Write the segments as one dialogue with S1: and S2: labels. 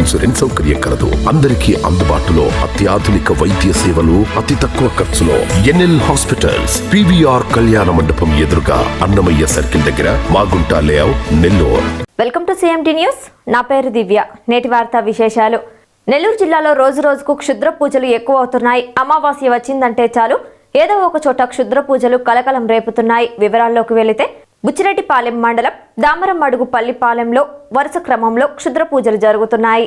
S1: Insurance సౌకర్యం కలదు. అందరికీ అందుబాటులో అత్యాధునిక వైద్య సేవలు అతి తక్కువ ఖర్చులో ఎన్ఎల్ హాస్పిటల్స్ పివిఆర్ కళ్యాణ మండపం ఎదురుగా అన్నమయ్య సర్కిల్ దగ్గర Magunta layout Nellore.
S2: Welcome to CMT news నా పేరు దివ్య. నేటి వార్తా విశేషాలు. నెల్లూరు జిల్లాలో రోజు రోజుకు క్షుద్ర పూజలు ఎక్కువ అవుతున్నాయి అమావాస్య వచ్చిందంటే చాలు. ఏదో ఒక చోట క్షుద్ర పూజలు కలకలం రేపుతున్నాయి. వివరాల్లోకి వెళితే బుచ్చిరెడ్డిపాలెం మండలం దామరమడుగు పల్లిపాలెంలో వరుస క్రమంలో క్షుద్ర పూజలు జరుగుతున్నాయి.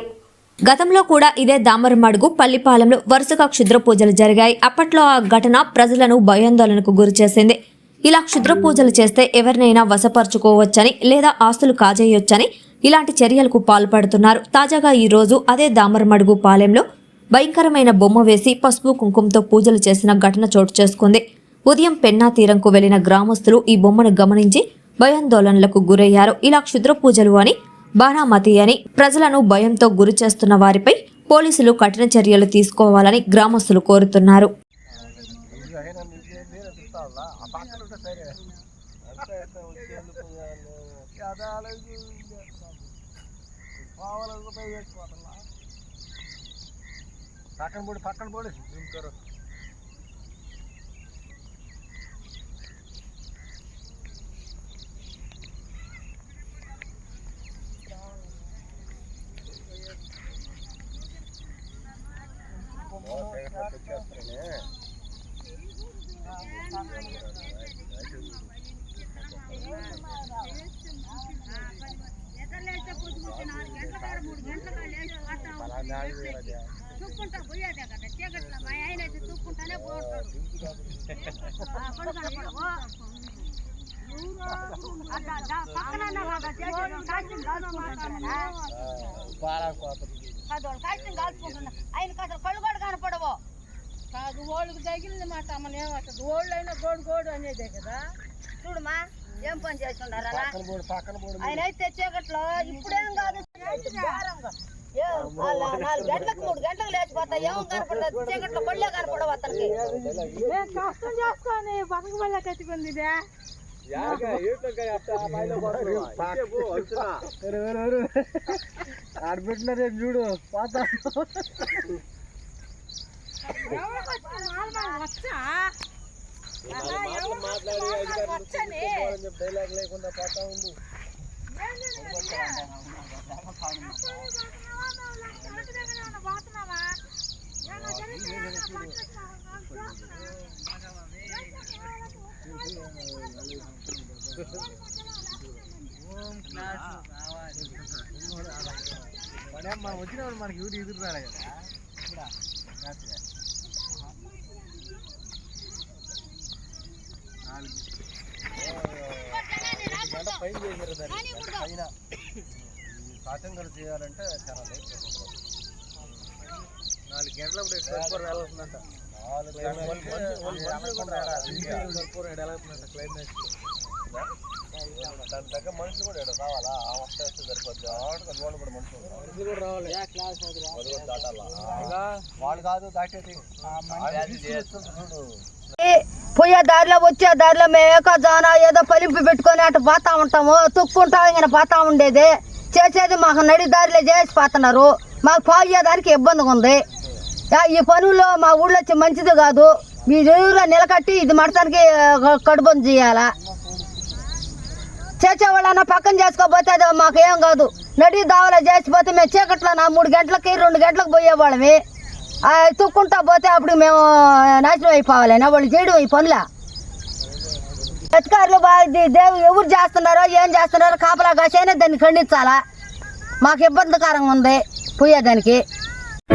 S2: గతంలో కూడా ఇదే దామరమడుగు పల్లిపాలెంలో వరుసగా క్షుద్ర పూజలు జరిగాయి. అప్పట్లో ఆ ఘటన ప్రజలను భయాందోళనకు గురిచేసింది ఇలా క్షుద్ర పూజలు చేస్తే ఎవరినైనా వశపరుచుకోవచ్చని లేదా ఆస్తులు కాజేయొచ్చని ఇలాంటి చర్యలకు పాల్పడుతున్నారు. తాజాగా ఈ రోజు అదే దామరమడుగు పాలెంలో భయంకరమైన బొమ్మ వేసి పసుపు కుంకుమతో పూజలు చేసిన ఘటన చోటు చేసుకుంది. ఉదయం పెన్నా తీరంకు వెళ్ళిన గ్రామస్తులు ఈ బొమ్మను గమనించి భయాందోళనలకు గురయ్యారు. ఇలా క్షుద్ర పూజలు అని బాణామతి అని ప్రజలను భయంతో గురి చేస్తున్న వారిపై పోలీసులు కఠిన చర్యలు తీసుకోవాలని గ్రామస్తులు కోరుతున్నారు.
S3: పక్కన పోడు పక్కన పోడు ఇంకోరు
S4: తుక్కుంటా పోయేదే కదా చీకట్లో మా ఆయన అయితే తుక్కుంటానే పోతాడు ఆ, పడుకోను, పడుకో. అట్ట, దా, పక్కన ఉన్న వాళ్ళ చేతిలో కాదోళ్ళు కాస్టింగ్ కాల్చుకుంటున్నా. ఆయనకి అసలు కళ్ళు కూడా కనపడవు.
S5: కాదు ఓళ్ళకి తగిలింది మాట అమ్మని ఏమంటది ఓళ్ళు అయినా గోడు గోడు అనేదే కదా.
S4: చూడమా ఏం పని చేస్తున్నారు అలా
S3: పక్కన పోడు పక్కన పోడు.
S4: ఆయన అయితే చీకట్లో ఇప్పుడేం కాదు? నాలుగు గంటలకు మూడు గంటలకు లేచిపోతా. ఏం కనపడదు? చీకట్లో కళ్ళే కనపడవు అతనికి.
S5: నేను కష్టం చేసుకొని బతక వల్ల కట్టుకుంది
S3: ఆడబెట్టినారే చూడు పాత
S5: వచ్చా వచ్చని
S3: డైలాగ్ లేకుండా పాత ఉండు మన మనం వచ్చినప్పుడు మనకి ఊరి ఎదురు రాలే కదా ఇక్కడ రాత్రిగా. నాలుగు ఒక గంట పైన చేశారు దాన్ని గంట పైన ఈ సాచంగా చేయాలంటే చాలా లేట్ పడుతుంది. నాలుగు గంటలప్పుడు సరిపోరు వెళ్ళాల్సిందంట నాలుగు దాని కూడా రావాలా? ఆ వస్తా వస్తే సరిపోద్ది. ఆవిడ వాళ్ళు కూడా మనుషులు. కూడా రావాలి. వాళ్ళు కూడా దాటాలా? వాళ్ళు కాదు దాటేది చూడు.
S4: పోయే దారిలో వచ్చే దారిలో మేము ఏకో జానా ఏదో పలింపు పెట్టుకొని అటు పోతా ఉంటాము. తుక్కుంటా ఇంకా పోతా ఉండేది. చేసేది మాకు నడి దారిలో చేసి పోతున్నారు. మాకు పోయేదానికి ఇబ్బందిగా ఉంది ఈ పనుల్లో మా ఊళ్ళో వచ్చి మంచిది కాదు. మీ ఊళ్ళో నిలకట్టి ఇది మడతానికి కడుబంది చేయాలా? చేసేవాళ్ళన్నా పక్కన చేసుకోపోతే అది మాకు ఏం కాదు. నడి దావలా చేసిపోతే మేము చీకట్లో నా మూడు గంటలకి రెండు గంటలకు పోయేవాళ్ళమి. తుక్కుంటా పోతే అప్పుడు మేము నాశనం అయిపోవాలేనా వాళ్ళు చేయడం ఈ పనుల? అధికారులు దేవు ఎవరు చేస్తున్నారో ఏం చేస్తున్నారో కాపలా కాసైనా దాన్ని ఖండించాలా? మాకు ఇబ్బందికరంగా ఉంది పోయేదానికి.